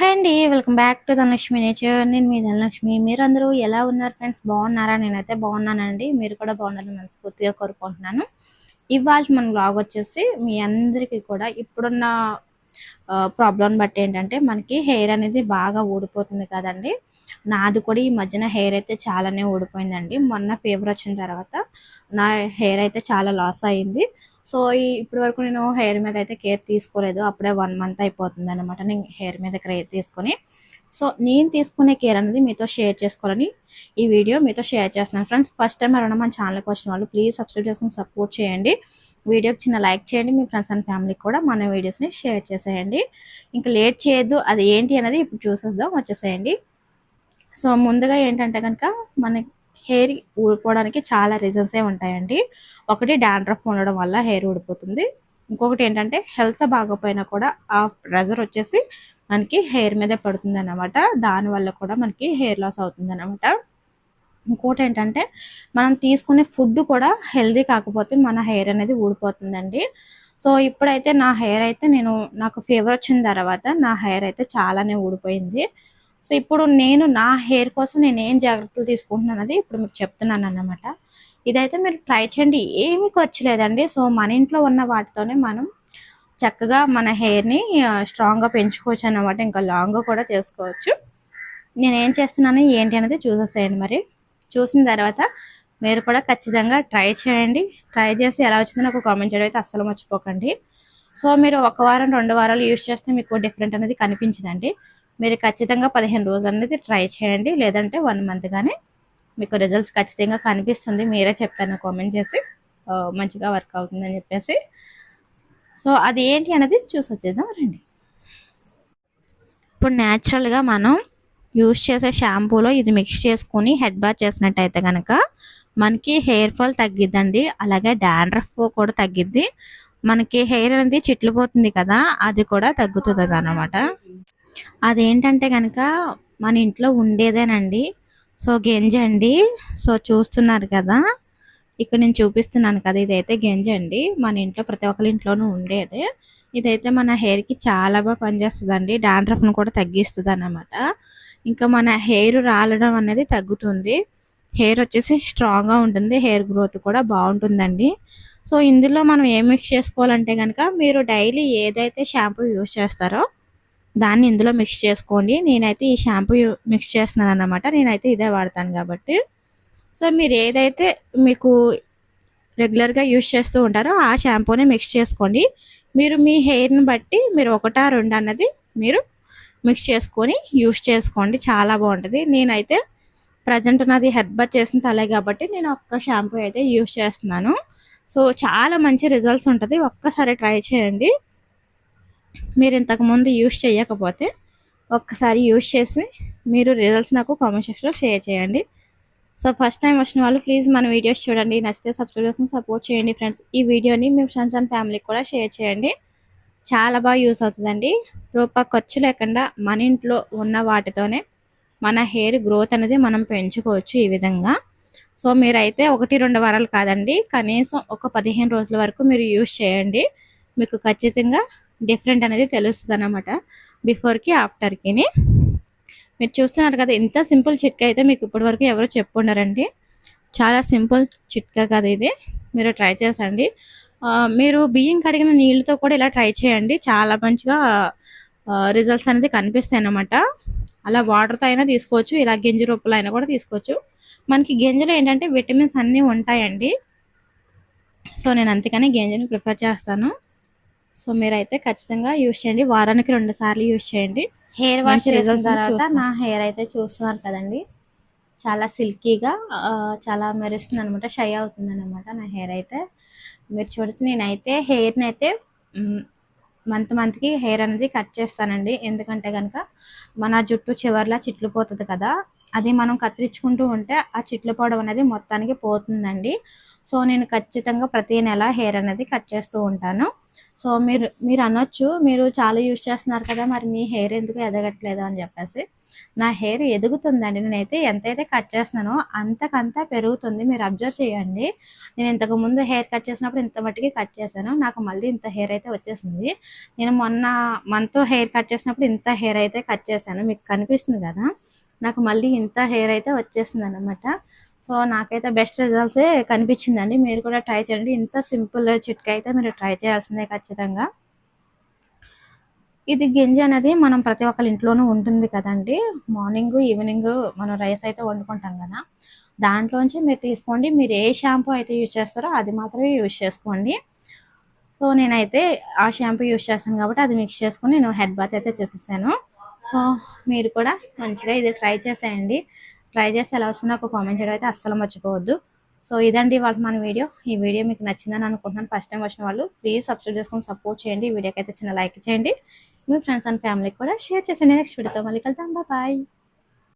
Hi అండి welcome back to Dhanalakshmi nature. నేను మీ ధనలక్ష్మి. మీరు అందరూ ఎలా ఉన్నారు ఫ్రెండ్స్? బాగున్నారా? నేనైతే బాగున్నానండి. మీరు కూడా బాగున్నారని మనస్ఫూర్తిగా కోరుకుంటున్నాను. ఇవాళ మన బ్లాగ్ వచ్చేసి మీ అందరికీ కూడా ఇప్పుడున్న ప్రాబ్లం బట్టి ఏంటంటే మనకి హెయిర్ అనేది బాగా ఊడిపోతుంది కదండి. నాది కూడా ఈ మధ్యన హెయిర్ అయితే చాలానే ఊడిపోయిందండి. మొన్న ఫీవర్ వచ్చిన తర్వాత నా హెయిర్ అయితే చాలా లాస్ అయింది. సో ఈ ఇప్పటి వరకు నేను హెయిర్ మీద అయితే కేర్ తీసుకోలేదు. అప్పుడే వన్ మంత్ అయిపోతుంది అనమాట నేను హెయిర్ మీద కేర్ తీసుకొని. సో నేను తీసుకునే కేర్ అనేది మీతో షేర్ చేసుకోవాలని ఈ వీడియో మీతో షేర్ చేస్తున్నాను. ఫ్రెండ్స్ ఫస్ట్ టైం ఎవరైనా మన ఛానల్కి వచ్చిన వాళ్ళు ప్లీజ్ సబ్స్క్రైబ్ చేసుకుని సపోర్ట్ చేయండి. వీడియోకి చిన్న లైక్ చేయండి. మీ ఫ్రెండ్స్ అండ్ ఫ్యామిలీకి కూడా మన వీడియోస్ని షేర్ చేసేయండి. ఇంకా లేట్ చేయొద్దు. అది ఏంటి అనేది ఇప్పుడు చూసేద్దాం. వచ్చేసేయండి. సో ముందుగా ఏంటంటే కనుక మన హెయిర్ ఊడిపోవడానికి చాలా రీజన్సే ఉంటాయండి. ఒకటి డాండ్రఫ్ ఉండడం వల్ల హెయిర్ ఊడిపోతుంది. ఇంకొకటి ఏంటంటే హెల్త్ బాగోపోయినా కూడా ఆ ప్రెజర్ వచ్చేసి మనకి హెయిర్ మీద పడుతుంది అనమాట దానివల్ల కూడా మనకి హెయిర్ లాస్ అవుతుంది అనమాట ఇంకోటి ఏంటంటే మనం తీసుకునే ఫుడ్ కూడా హెల్దీ కాకపోతే మన హెయిర్ అనేది ఊడిపోతుందండి. సో ఇప్పుడైతే నా హెయిర్ అయితే నేను నాకు ఫీవర్ వచ్చిన తర్వాత నా హెయిర్ అయితే చాలానే ఊడిపోయింది. సో ఇప్పుడు నేను నా హెయిర్ కోసం నేను ఏం జాగ్రత్తలు తీసుకుంటున్నాను అది ఇప్పుడు మీకు చెప్తున్నాను అన్నమాట. ఇదైతే మీరు ట్రై చేయండి. ఏమీ ఖర్చు లేదండి. సో మన ఇంట్లో ఉన్న వాటితోనే మనం చక్కగా మన హెయిర్ని స్ట్రాంగ్గా పెంచుకోవచ్చు అన్నమాట. ఇంకా లాంగ్గా కూడా చేసుకోవచ్చు. నేను ఏం చేస్తున్నాను? ఏంటి అనేది చూసేసేయండి మరి. చూసిన తర్వాత మీరు కూడా ఖచ్చితంగా ట్రై చేయండి. ట్రై చేసి ఎలా వచ్చిందో నాకు కామెంట్ చేయడం అయితే అస్సలు మర్చిపోకండి. సో మీరు ఒక వారం రెండు వారాలు యూజ్ చేస్తే మీకు డిఫరెంట్ అనేది కనిపించదండి. మీరు ఖచ్చితంగా పదిహేను రోజులు అనేది ట్రై చేయండి. లేదంటే వన్ మంత్ కానీ మీకు రిజల్ట్స్ ఖచ్చితంగా కనిపిస్తుంది. మీరే చెప్తాను కామెంట్ చేసి మంచిగా వర్క్ అవుతుందని చెప్పేసి. సో అది ఏంటి అనేది చూసి వచ్చేద్దాం రండి. ఇప్పుడు న్యాచురల్గా మనం యూస్ చేసే షాంపూలో ఇది మిక్స్ చేసుకుని హెడ్ బాత్ చేసినట్టయితే కనుక మనకి హెయిర్ ఫాల్ తగ్గిద్దండి. అలాగే డాండ్రఫ్ కూడా తగ్గిద్ది. మనకి హెయిర్ అనేది చిట్లిపోతుంది కదా అది కూడా తగ్గుతుంది అనమాట అదేంటంటే కనుక మన ఇంట్లో ఉండేదేనండి. సో గెంజి అండి. సో చూస్తున్నారు కదా. ఇక్కడ నేను చూపిస్తున్నాను కదా ఇదైతే గెంజి అండి. మన ఇంట్లో ప్రతి ఒక్కరి ఇంట్లోనూ ఉండేదే. ఇదైతే మన హెయిర్కి చాలా బాగా పనిచేస్తుంది అండి డాండ్రఫ్ను కూడా తగ్గిస్తుంది అన్నమాట ఇంకా మన హెయిర్ రాలడం అనేది తగ్గుతుంది. హెయిర్ వచ్చేసి స్ట్రాంగ్గా ఉంటుంది. హెయిర్ గ్రోత్ కూడా బాగుంటుందండి. సో ఇందులో మనం ఏం మిక్స్ చేసుకోవాలంటే కనుక మీరు డైలీ ఏదైతే షాంపూ యూస్ చేస్తారో దాన్ని ఇందులో మిక్స్ చేసుకోండి. నేనైతే ఈ షాంపూ మిక్స్ చేస్తున్నాను అనమాట నేనైతే ఇదే వాడతాను కాబట్టి. సో మీరు ఏదైతే మీకు రెగ్యులర్గా యూస్ చేస్తూ ఉంటారో ఆ షాంపూని మిక్స్ చేసుకోండి. మీరు మీ హెయిర్ని బట్టి మీరు ఒకటా రెండు అన్నది మీరు మిక్స్ చేసుకొని యూస్ చేసుకోండి. చాలా బాగుంటుంది. నేనైతే ప్రజెంట్ నాది హెడ్ బత్ చేసిన తలే కాబట్టి నేను ఒక్క షాంపూ అయితే యూస్ చేస్తున్నాను. సో చాలా మంచి రిజల్ట్స్ ఉంటుంది. ఒక్కసారి ట్రై చేయండి. మీరు ఇంతకుముందు యూస్ చేయకపోతే ఒక్కసారి యూస్ చేసి మీరు రిజల్ట్స్ నాకు కామెంట్ సెక్షన్లో షేర్ చేయండి. సో ఫస్ట్ టైం వచ్చిన వాళ్ళు ప్లీజ్ మన వీడియోస్ చూడండి. నచ్చితే సబ్స్క్రైబ్ చేసుకుని సపోర్ట్ చేయండి ఫ్రెండ్స్ ఈ వీడియోని మీ ఫ్రెండ్స్ అండ్ ఫ్యామిలీకి కూడా షేర్ చేయండి. చాలా బాగా యూస్ అవుతుందండి. రూపాయి ఖర్చు లేకుండా మన ఇంట్లో ఉన్న వాటితోనే మన హెయిర్ గ్రోత్ అనేది మనం పెంచుకోవచ్చు ఈ విధంగా. సో మీరైతే ఒకటి రెండు వారాలు కాదండి. కనీసం ఒక పదిహేను రోజుల వరకు మీరు యూస్ చేయండి. మీకు ఖచ్చితంగా డిఫరెంట్ అనేది తెలుస్తుంది అనమాట బిఫోర్కి ఆఫ్టర్కి మీరు చూస్తున్నారు కదా ఇంత సింపుల్ చిట్కా అయితే మీకు ఇప్పటి వరకు ఎవరు చెప్పుండరండి చాలా సింపుల్ చిట్కా కదా ఇది. మీరు ట్రై చేసండి. మీరు బియ్యం కడిగిన నీళ్ళతో కూడా ఇలా ట్రై చేయండి. చాలా మంచిగా రిజల్ట్స్ అనేది కనిపిస్తాయి అన్నమాట. అలా వాటర్తో అయినా తీసుకోవచ్చు ఇలా గింజ రూపంలో అయినా కూడా తీసుకోవచ్చు. మనకి గింజలు ఏంటంటే విటమిన్స్ అన్నీ ఉంటాయండి. సో నేను అందుకని గింజని ప్రిఫర్ చేస్తాను. సో మీరైతే ఖచ్చితంగా యూస్ చేయండి. వారానికి రెండు సార్లు యూస్ చేయండి. హెయిర్ వాష్ చేసిన తర్వాత నా హెయిర్ అయితే చూస్తున్నారు కదండి. చాలా సిల్కీగా చాలా మెరుస్తుంది అనమాట షై అవుతుంది అనమాట నా హెయిర్ అయితే. మీరు చూడొచ్చు నేనైతే హెయిర్ని అయితే మంత్ మంత్కి హెయిర్ అనేది కట్ చేస్తానండి. ఎందుకంటే కనుక మన జుట్టు చివర్లా చిట్లు పోతుంది కదా అది మనం కత్తిరించుకుంటూ ఉంటే ఆ చిట్లు పోవడం అనేది మొత్తానికి పోతుందండి. సో నేను ఖచ్చితంగా ప్రతి నెల హెయిర్ అనేది కట్ చేస్తూ ఉంటాను. సో మీరు మీరు అనొచ్చు మీరు చాలా యూజ్ చేస్తున్నారు కదా మరి మీ హెయిర్ ఎందుకు ఎదగట్లేదు అని చెప్పేసి. నా హెయిర్ ఎదుగుతుందండి. నేనైతే ఎంతైతే కట్ చేస్తున్నానో అంతకంతా పెరుగుతుంది. మీరు అబ్జర్వ్ చేయండి. నేను ఇంతకు ముందు హెయిర్ కట్ చేసినప్పుడు ఇంత మట్టికి కట్ చేశాను. నాకు మళ్ళీ ఇంత హెయిర్ అయితే వచ్చేసింది. నేను మొన్న మంత్ హెయిర్ కట్ చేసినప్పుడు ఇంత హెయిర్ అయితే కట్ చేశాను. మీకు కనిపిస్తుంది కదా. నాకు మళ్ళీ ఇంత హెయిర్ అయితే వచ్చేసింది అనమాట సో నాకైతే బెస్ట్ రిజల్ట్సే కనిపించిందండి. మీరు కూడా ట్రై చేయండి. ఇంత సింపుల్ చిట్కా అయితే మీరు ట్రై చేయాల్సిందే ఖచ్చితంగా. ఇది గింజ అనేది మనం ప్రతి ఒక్కరి ఇంట్లోనూ ఉంటుంది కదండి. మార్నింగ్ ఈవినింగ్ మనం రైస్ అయితే వండుకుంటాం కదా. దాంట్లోంచి మీరు తీసుకోండి. మీరు ఏ షాంపూ అయితే యూజ్ చేస్తారో అది మాత్రమే యూజ్ చేసుకోండి. సో నేనైతే ఆ షాంపూ యూజ్ చేస్తాను కాబట్టి అది మిక్స్ చేసుకుని నేను హెడ్ బాత్ అయితే చేసేసాను. సో మీరు కూడా మంచిగా ఇది ట్రై చేసేయండి. ట్రై చేసి ఎలా వస్తుందో ఒక కామెంట్ చేయడం అయితే అస్సలు మర్చిపోవద్దు. సో ఇదండి వాళ్ళ మన వీడియో. ఈ వీడియో మీకు నచ్చిందని అనుకుంటున్నాను. ఫస్ట్ టైం వచ్చిన వాళ్ళు ప్లీజ్ సబ్స్క్రైబ్ చేసుకొని సపోర్ట్ చేయండి. ఈ వీడియోకి అయితే చిన్న లైక్ చేయండి మీ ఫ్రెండ్స్ అండ్ ఫ్యామిలీకి కూడా షేర్ చేసేయండి. నెక్స్ట్ వీడియోతో మళ్ళీ కలుద్దాం. బాయ్